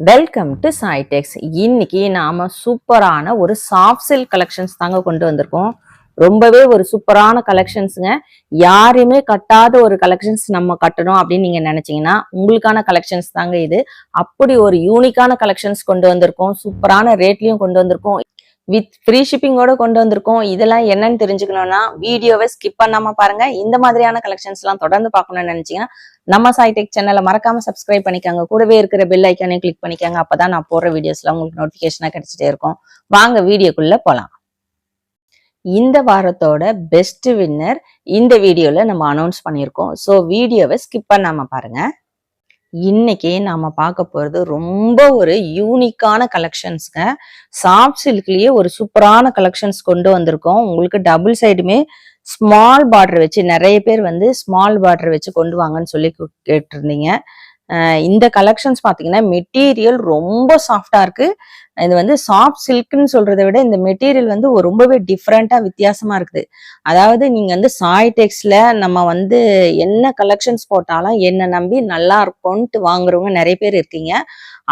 Welcome to சாய்டெக்ஸ் இன்னைக்கு நாம சூப்பரான ஒரு சாஃப்ட் சில்க் கலெக்ஷன்ஸ் தாங்க கொண்டு வந்திருக்கோம். ரொம்பவே ஒரு சூப்பரான கலெக்ஷன்ஸுங்க யாரையுமே கட்டாத ஒரு கலெக்ஷன்ஸ் நம்ம கட்டணும் அப்படின்னு நீங்க நினைச்சீங்கன்னா உங்களுக்கான கலெக்ஷன்ஸ் தாங்க இது. அப்படி ஒரு யூனிக்கான கலெக்ஷன்ஸ் கொண்டு வந்திருக்கோம். சூப்பரான ரேட்லயும் கொண்டு வந்திருக்கோம். வித் ஃப்ரீ ஷிப்பிங்கோட கொண்டு வந்திருக்கோம். இதெல்லாம் என்னன்னு தெரிஞ்சுக்கணும்னா வீடியோவை ஸ்கிப் பண்ணாம பாருங்க. இந்த மாதிரியான கலெக்ஷன்ஸ் எல்லாம் தொடர்ந்து பார்க்கணும்னு நினைச்சீங்கன்னா நம்ம சாய்டெக் சேனலை மறக்காம சப்ஸ்கிரைப் பண்ணிக்கோங்க. கூடவே இருக்கிற பெல் ஐக்கானே கிளிக் பண்ணிக்கோங்க. அப்பதான் நான் போடுற வீடியோஸ்லாம் உங்களுக்கு நோட்டிபிகேஷனா கிடைச்சிட்டே இருக்கும். வாங்க வீடியோக்குள்ள போலாம். இந்த வாரத்தோட பெஸ்ட் வின்னர் இந்த வீடியோல நம்ம அனௌன்ஸ் பண்ணியிருக்கோம். ஸோ வீடியோவை ஸ்கிப் பண்ணாம பாருங்க. இன்னைக்கு நாம பார்க்க போறது ரொம்ப ஒரு யூனிக்கான கலெக்ஷன்ஸ்ங்க சாஃப்ட் சில்க்லயே ஒரு சூப்பரான கலெக்ஷன்ஸ் கொண்டு வந்திருக்கோம். உங்களுக்கு டபுள் சைடுமே ஸ்மால் பார்டர் வச்சு நிறைய பேர் வந்து ஸ்மால் பார்டர் வச்சு கொண்டு வாங்கன்னு சொல்லி கேட்டிருந்தீங்க. இந்த கலெக்ஷன்ஸ் பார்த்தீங்கன்னா மெட்டீரியல் ரொம்ப சாஃப்டாக இருக்கு. இது வந்து சாஃப்ட் சில்க்னு சொல்றதை விட இந்த மெட்டீரியல் வந்து ரொம்பவே டிஃப்ரெண்ட்டாக வித்தியாசமா இருக்குது. அதாவது நீங்க வந்து சாய்டெக்ஸ்ல நம்ம வந்து என்ன கலெக்ஷன்ஸ் போட்டாலும் என்ன நம்பி நல்லா இருக்கும்ட்டு வாங்குறவங்க நிறைய பேர் இருக்கீங்க.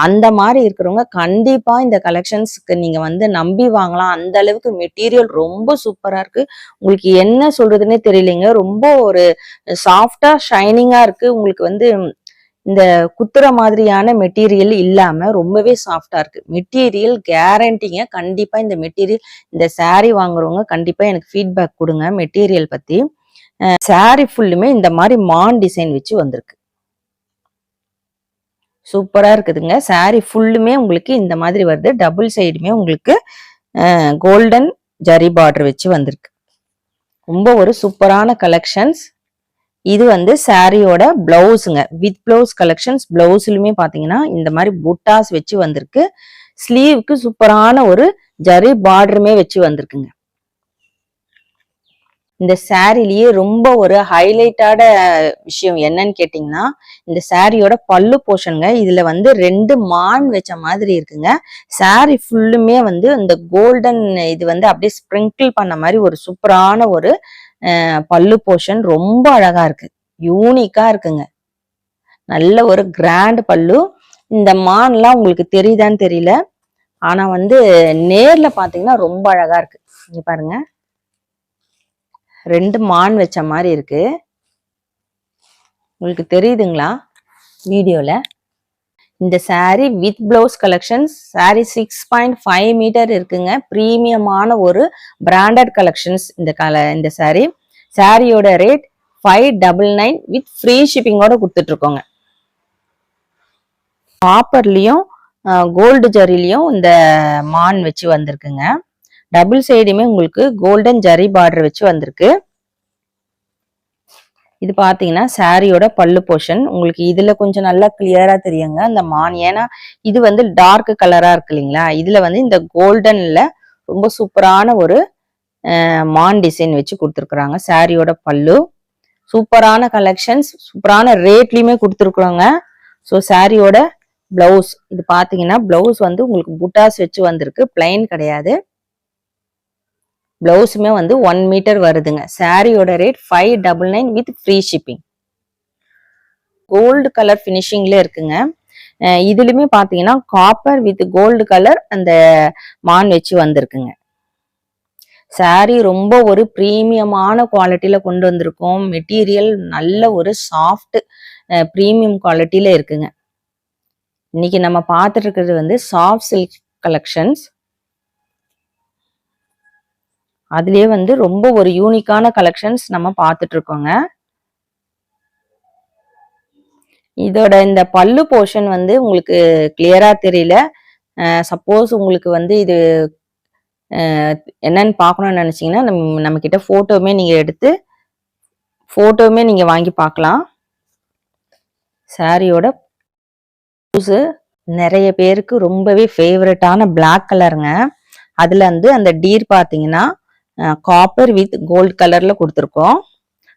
அந்த மாதிரி இருக்கிறவங்க கண்டிப்பா இந்த கலெக்ஷன்ஸ்க்கு நீங்க வந்து நம்பி வாங்கலாம். அந்த அளவுக்கு மெட்டீரியல் ரொம்ப சூப்பரா இருக்கு. உங்களுக்கு என்ன சொல்றதுன்னே தெரியலைங்க. ரொம்ப ஒரு சாஃப்டா ஷைனிங்கா இருக்கு. உங்களுக்கு வந்து இந்த குத்துற மாதிரியான மெட்டீரியல் இல்லாம ரொம்பவே சாஃப்டா இருக்கு. மெட்டீரியல் கேரண்டிங்க கண்டிப்பா இந்த மெட்டீரியல் இந்த saree வாங்குறவங்க கண்டிப்பா எனக்கு ஃபீட்பேக் கொடுங்க மெட்டீரியல் பத்தி. saree ஃபுல்லுமே இந்த மாதிரி மான் டிசைன் வச்சு வந்திருக்கு. சூப்பரா இருக்குதுங்க. saree ஃபுல்லுமே உங்களுக்கு இந்த மாதிரி வருது. டபுள் சைடுமே உங்களுக்கு கோல்டன் ஜரி பார்டர் வச்சு வந்திருக்கு. ரொம்ப ஒரு சூப்பரான கலெக்ஷன்ஸ் இது வந்து சாரியோட பிளவுஸுங்க வித் பிளவுஸ் கலெக்ஷன்ஸ் பிளவுஸ்லுமே பார்த்தீங்கன்னா இந்த மாதிரி புட்டாஸ் வச்சு வந்திருக்கு. ஸ்லீவுக்கு சூப்பரான ஒரு ஜரி பார்டருமே வச்சு வந்திருக்குங்க. இந்த சாரிலேயே ரொம்ப ஒரு ஹைலைட்டான விஷயம் என்னன்னு கேட்டிங்கன்னா இந்த சாரியோட பல்லு போர்ஷனுங்க இதுல வந்து ரெண்டு மான் வச்ச மாதிரி இருக்குங்க. சாரி ஃபுல்லுமே வந்து இந்த கோல்டன் இது வந்து அப்படியே ஸ்ப்ரிங்கிள் பண்ண மாதிரி ஒரு சூப்பரான ஒரு பல்லு போர்ஷன் ரொம்ப அழகா இருக்கு. யூனிக்கா இருக்குங்க. நல்ல ஒரு கிராண்ட் பல்லு. இந்த மான்லாம் உங்களுக்கு தெரியுதான்னு தெரியல. ஆனா வந்து நேர்ல பாத்தீங்கன்னா ரொம்ப அழகா இருக்கு. இங்க பாருங்க. ரெண்டு மான் வச்ச மாதிரி இருக்கு. உங்களுக்கு தெரியுதுங்களா? வீடியோல. இந்த saree with blouse collections saree six point five meter இருக்குங்க. ப்ரீமியமான ஒரு பிராண்டட் கலெக்ஷன்ஸ் இந்த கல இந்த saree. சாரியோட rate five double nine with free ஷிப்பிங்கோட கொடுத்துட்டு இருக்கோங்க கோல்டு ஜரிலையும் இந்த மான் வச்சு வந்திருக்குங்க. டபுள் சைடுமே உங்களுக்கு கோல்டன் ஜரி பார்டர் வச்சு வந்திருக்கு. இது பாத்தீங்கன்னா சாரியோட பல்லு போர்ஷன். உங்களுக்கு இதுல கொஞ்சம் நல்லா கிளியரா தெரியுங்க. அந்த மான் ஏன்னா இது வந்து டார்க் கலரா இருக்கு இல்லைங்களா? இதுல வந்து இந்த கோல்டன்ல ரொம்ப சூப்பரான ஒரு மான் டிசைன் வச்சு கொடுத்துருக்குறாங்க. சாரியோட பல்லு. சூப்பரான கலெக்ஷன்ஸ் சூப்பரான ரேட்லயுமே கொடுத்துருக்குறோங்க ஸோ சாரியோட பிளவுஸ் இது பாத்தீங்கன்னா பிளவுஸ் வந்து உங்களுக்கு புட்டாஸ் வச்சு வந்திருக்கு. பிளைன் கிடையாது. பிளவுஸுமே வந்து ஒன் மீட்டர் வருதுங்க. சாரியோட rate five double nine with free shipping gold colour ஃபினிஷிங்ல இருக்குங்க. அஹ் இதுலயுமே பாத்தீங்கன்னா காப்பர் வித் கோல்டு கலர் அந்த மான் வச்சு வந்திருக்குங்க. Saree ரொம்ப ஒரு ப்ரீமியமான குவாலிட்டியில கொண்டு வந்திருக்கோம். மெட்டீரியல் நல்ல ஒரு சாஃப்ட் ப்ரீமியம் குவாலிட்டியில இருக்குங்க. இன்னைக்கு நம்ம பார்த்துட்டு இருக்கிறது வந்து சாஃப்ட் சில்க் கலெக்ஷன்ஸ் அதுலேயே வந்து ரொம்ப ஒரு யூனிக்கான கலெக்ஷன்ஸ் நம்ம பார்த்துட்டு இருக்கோங்க இதோட இந்த பல்லு போர்ஷன் வந்து உங்களுக்கு கிளியரா தெரியல. சப்போஸ் உங்களுக்கு வந்து இது என்னன்னு பார்க்கணும்னு நினைச்சீங்கன்னா நம்ம நம்ம கிட்ட போட்டோவுமே நீங்க எடுத்து போட்டோவுமே நீங்க வாங்கி பார்க்கலாம். சாரியோட ப்ளவுஸு நிறைய பேருக்கு ரொம்பவே ஃபேவரட்டான பிளாக் கலருங்க அதுல வந்து அந்த டீர் பார்த்தீங்கன்னா காப்பர் வித் கோல்ட் கலர்ல கொடுத்துருக்கோம்.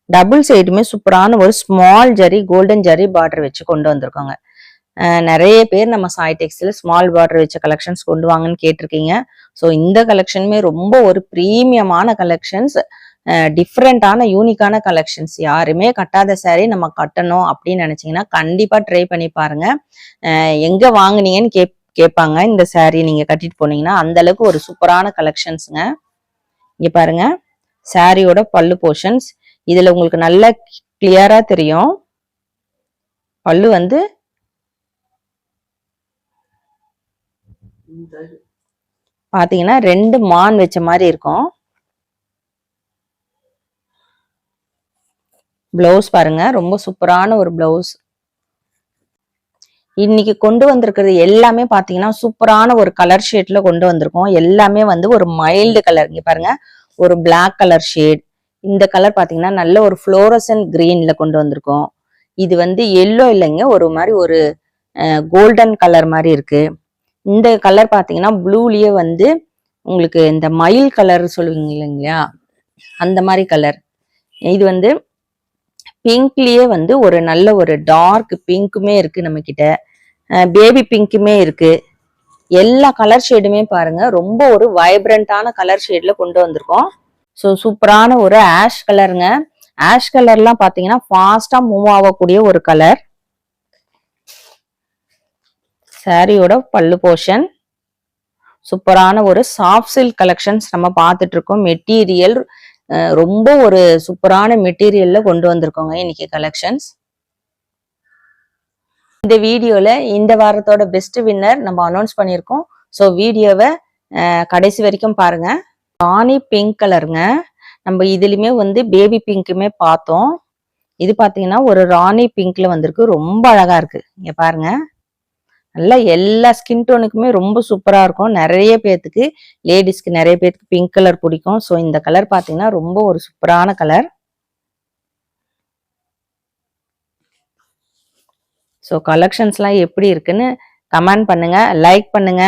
டபுள் சைடுமே சூப்பரான ஒரு small zari golden zari border வச்சு கொண்டு வந்திருக்கோங்க. நிறைய பேர் நம்ம சாய் டெக்ஸ்டைல ஸ்மால் பார்டர் வச்ச கலெக்ஷன்ஸ் கொண்டு வாங்கன்னு கேட்டிருக்கீங்க. ஸோ இந்த கலெக்ஷனுமே ரொம்ப ஒரு ப்ரீமியமான கலெக்ஷன்ஸ் டிஃப்ரெண்டான யூனிக்கான கலெக்ஷன்ஸ் யாருமே கட்டாத சாரீ நம்ம கட்டணும் அப்படின்னு நினச்சிங்கன்னா கண்டிப்பாக ட்ரை பண்ணி பாருங்க. எங்கே வாங்கினீங்கன்னு வாங்குனீங்கன்னு கேப் கேட்பாங்க இந்த சாரீ நீங்கள் கட்டிட்டு போனீங்கன்னா அந்தளவுக்கு ஒரு சூப்பரான கலெக்ஷன்ஸுங்க இங்கே பாருங்க. சாரியோட பல்லு போர்ஷன்ஸ் இதில் உங்களுக்கு நல்லா கிளியராக தெரியும். பல்லு வந்து பார்த்தீங்கன்னா ரெண்டு மான் வச்ச மாதிரி இருக்கும். பிளவுஸ் பாருங்க. ரொம்ப சூப்பரான ஒரு பிளவுஸ் இன்னைக்கு கொண்டு வந்திருக்கிறது எல்லாமே பாத்தீங்கன்னா சூப்பரான ஒரு கலர் ஷேட்ல கொண்டு வந்திருக்கோம். எல்லாமே வந்து ஒரு மைல்டு கலர் இங்க பாருங்க ஒரு பிளாக் கலர் ஷேட் இந்த கலர் பாத்தீங்கன்னா நல்ல ஒரு ஃப்ளோரசன் கிரீன்ல கொண்டு வந்திருக்கோம். இது வந்து எல்லோ இல்லைங்க ஒரு மாதிரி ஒரு கோல்டன் கலர் மாதிரி இருக்கு. இந்த கலர் பார்த்தீங்கன்னா ப்ளூலயே வந்து உங்களுக்கு இந்த மயில் கலர் சொல்லுவீங்க இல்லைங்களா? அந்த மாதிரி கலர் இது வந்து பிங்க்லயே வந்து ஒரு நல்ல ஒரு டார்க் பிங்க்குமே இருக்கு நம்ம கிட்ட பேபி பிங்க்குமே இருக்கு. எல்லா கலர் ஷேடுமே பாருங்க. ரொம்ப ஒரு வைப்ரண்டான கலர் ஷேட்ல கொண்டு வந்திருக்கோம். ஸோ சூப்பரான ஒரு ஆஷ் கலருங்க ஆஷ் கலர்லாம் பார்த்தீங்கன்னா ஃபாஸ்டா மூவ் ஆகக்கூடிய ஒரு கலர் சாரியோட பல்லு போர்ஷன் சூப்பரான ஒரு சாஃப்ட் சில்க் கலெக்ஷன்ஸ் நம்ம பார்த்துட்டு இருக்கோம். மெட்டீரியல் ரொம்ப ஒரு சூப்பரான மெட்டீரியல்ல கொண்டு வந்திருக்கோங்க இன்னைக்கு கலெக்ஷன்ஸ் இந்த வீடியோல இந்த வாரத்தோட பெஸ்ட் வின்னர் நம்ம அனௌன்ஸ் பண்ணியிருக்கோம். ஸோ வீடியோவை கடைசி வரைக்கும் பாருங்க. ராணி பிங்க் கலருங்க நம்ம இதுலயுமே வந்து பேபி பிங்க்குமே பார்த்தோம். இது பாத்தீங்கன்னா ஒரு ராணி பிங்க்ல வந்திருக்கு. ரொம்ப அழகா இருக்கு. இங்க பாருங்க. நல்லா எல்லா ஸ்கின் டோனுக்குமே ரொம்ப சூப்பராக இருக்கும். நிறைய பேர்த்துக்கு லேடிஸ்க்கு நிறைய பேர்த்துக்கு பிங்க் கலர் பிடிக்கும். ஸோ இந்த கலர் பார்த்தீங்கன்னா ரொம்ப ஒரு சூப்பரான கலர் ஸோ கலெக்ஷன்ஸ்லாம் எப்படி இருக்குன்னு கமெண்ட் பண்ணுங்க லைக் பண்ணுங்க.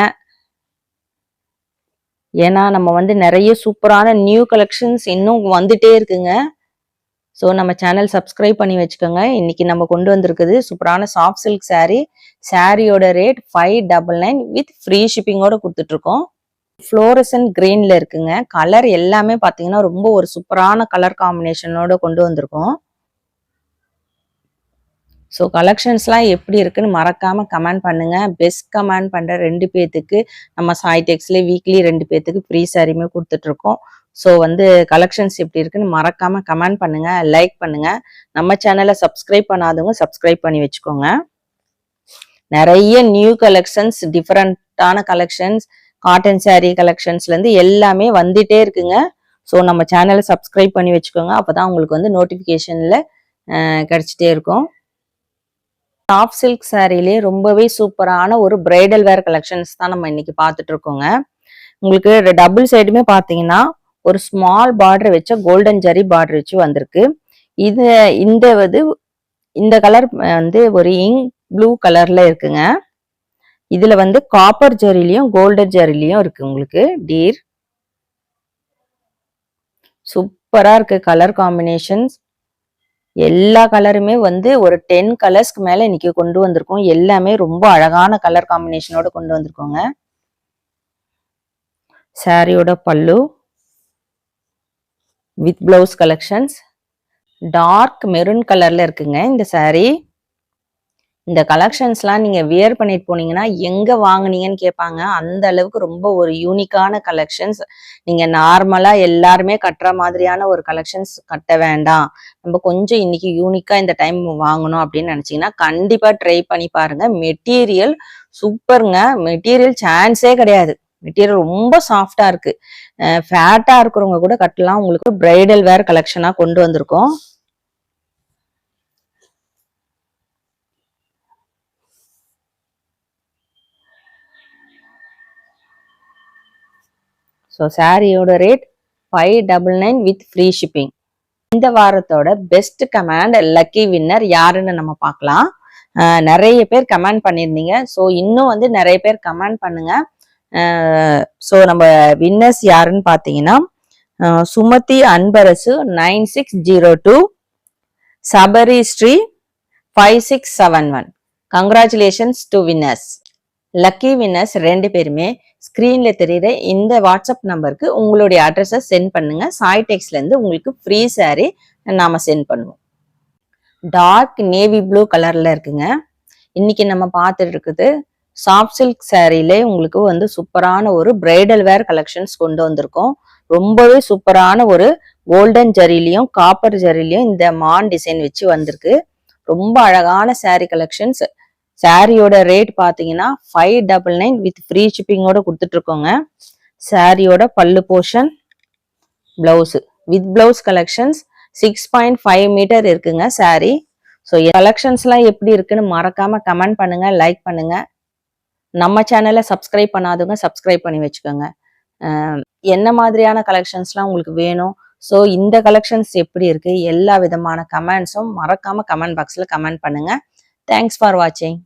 ஏன்னா நம்ம வந்து நிறைய சூப்பரான நியூ கலெக்ஷன்ஸ் இன்னும் வந்துட்டே இருக்குங்க. ஸோ நம்ம சேனல் சப்ஸ்கிரைப் பண்ணி வச்சுக்கோங்க. இன்னைக்கு நம்ம கொண்டு வந்திருக்குது சூப்பரான சாஃப்ட் சில்க் சாரீ சாரியோட rate five double nine with free ஷிப்பிங்கோட கொடுத்துட்ருக்கோம். ஃப்ளோரசன் இருக்குங்க. கலர் எல்லாமே பார்த்தீங்கன்னா ரொம்ப ஒரு சூப்பரான கலர் காம்பினேஷனோட கொண்டு வந்திருக்கோம். ஸோ கலெக்ஷன்ஸ்லாம் எப்படி இருக்குன்னு மறக்காமல் கமெண்ட் பண்ணுங்கள் பெஸ்ட் கமெண்ட் பண்ணுற ரெண்டு பேர்த்துக்கு நம்ம சாய்டெக்ஸ்ல வீக்லி ரெண்டு பேர்த்துக்கு ஃப்ரீ சாரியுமே கொடுத்துட்ருக்கோம். ஸோ வந்து கலெக்ஷன்ஸ் எப்படி இருக்குன்னு மறக்காம கமெண்ட் பண்ணுங்க லைக் பண்ணுங்க. நம்ம சேனலை சப்ஸ்கிரைப் பண்ணாதவங்க சப்ஸ்கிரைப் பண்ணி வச்சுக்கோங்க. நிறைய நியூ கலெக்ஷன்ஸ் டிஃப்ரெண்டான கலெக்ஷன்ஸ் காட்டன் சாரீ கலெக்ஷன்ஸ்லேருந்து எல்லாமே வந்துட்டே இருக்குங்க. ஸோ நம்ம சேனலை சப்ஸ்கிரைப் பண்ணி வச்சுக்கோங்க. அப்போ தான் உங்களுக்கு வந்து நோட்டிஃபிகேஷனில் கிடச்சிட்டே இருக்கும். சாஃப்ட் சில்க் சாரீலே ரொம்பவே சூப்பரான ஒரு பிரைடல் வேர் கலெக்ஷன்ஸ் தான் நம்ம இன்னைக்கு பார்த்துட்டு இருக்கோங்க. உங்களுக்கு டபுள் சைடுமே பார்த்தீங்கன்னா ஒரு ஸ்மால் பார்டர் வச்ச கோல்டன் ஜரி பார்டர் வச்சு வந்திருக்கு. இது இந்த வந்து இந்த கலர் வந்து ஒரு இங்க் ப்ளூ கலர்ல இருக்குங்க. இதுல வந்து காப்பர் ஜரிலையும் கோல்டன் ஜரிலையும் இருக்கு உங்களுக்கு டீர் சூப்பரா இருக்கு கலர் காம்பினேஷன்ஸ் எல்லா கலருமே வந்து ஒரு டென் கலர்ஸ்க்கு மேல இன்னைக்கு கொண்டு வந்திருக்கோம். எல்லாமே ரொம்ப அழகான கலர் காம்பினேஷனோட கொண்டு வந்திருக்கோங்க. சாரியோட pallu. With blouse collections dark maroon கலரில் இருக்குங்க இந்த சாரீ இந்த கலெக்ஷன்ஸ்லாம் நீங்கள் வியர் பண்ணிட்டு போனீங்கன்னா எங்கே வாங்குனீங்கன்னு கேட்பாங்க. அந்த அளவுக்கு ரொம்ப ஒரு யூனிக்கான கலெக்ஷன்ஸ் நீங்கள் நார்மலாக எல்லாருமே கட்டுற மாதிரியான ஒரு கலெக்ஷன்ஸ் கட்ட வேண்டாம். நம்ம கொஞ்சம் இன்னைக்கு யூனிக்காக இந்த டைம் வாங்கணும் அப்படின்னு நினச்சிங்கன்னா கண்டிப்பாக ட்ரை பண்ணி பாருங்கள் மெட்டீரியல் சூப்பருங்க மெட்டீரியல் சான்ஸே கிடையாது. மெட்டீரியல் ரொம்ப சாஃப்டாக இருக்குது ஃபேட்டாக இருக்கிறவங்க கூட கட்டலாம். உங்களுக்கு பிரைடல் வேர் கலெக்ஷனாக கொண்டு வந்திருக்கோம். ஸோ சாரியோட rate five double nine with free shipping இந்த வாரத்தோட பெஸ்ட் கமெண்ட் லக்கி வின்னர் யாருன்னு நம்ம பார்க்கலாம். நிறைய பேர் கமெண்ட் பண்ணியிருந்தீங்க. ஸோ இன்னும் வந்து நிறைய பேர் கமெண்ட் பண்ணுங்க. ஸோ நம்ம வின்னர்ஸ் யாருன்னு பார்த்தீங்கன்னா Sumathi Anbarasu nine six zero two Sabari Sri five six seven one congratulations to winners lucky winners ரெண்டு பேருமே ஸ்க்ரீனில் தெரிகிற இந்த வாட்ஸ்அப் நம்பருக்கு உங்களுடைய அட்ரஸை சென்ட் பண்ணுங்க. சாய் உங்களுக்கு ஃப்ரீ சாரீ நாம சென்ட் பண்ணுவோம். டார்க் நேவி ப்ளூ கலரில் இருக்குங்க. இன்னைக்கு நம்ம பார்த்துட்டு இருக்குது சாஃப்ட் சில்க் சேரீலே உங்களுக்கு வந்து சூப்பரான ஒரு பிரைடல் வேர் கலெக்ஷன்ஸ் கொண்டு வந்திருக்கோம். ரொம்பவே சூப்பரான ஒரு கோல்டன் ஜரிலையும் காப்பர் ஜரிலையும் இந்த மான் டிசைன் வச்சு வந்திருக்கு. ரொம்ப அழகான சேரீ கலெக்ஷன்ஸ் சாரியோட ரேட் பார்த்தீங்கன்னா five double nine with free ஷிப்பிங்கோட கொடுத்துட்ருக்கோங்க. சாரியோட pallu portion blouse with blouse collections six point five metre இருக்குங்க சாரீ ஸோ கலெக்ஷன்ஸ்லாம் எப்படி இருக்குன்னு மறக்காமல் கமெண்ட் பண்ணுங்க லைக் பண்ணுங்கள் நம்ம சேனலை சப்ஸ்கிரைப் பண்ணாதவங்க சப்ஸ்கிரைப் பண்ணி வச்சுக்கோங்க. என்ன மாதிரியான கலெக்ஷன்ஸ்லாம் உங்களுக்கு வேணும்? ஸோ இந்த கலெக்ஷன்ஸ் எப்படி இருக்கு? எல்லா விதமான கமெண்ட்ஸும் மறக்காம கமெண்ட் பாக்ஸ்ல கமெண்ட் பண்ணுங்க. தேங்க்ஸ் ஃபார் வாட்சிங்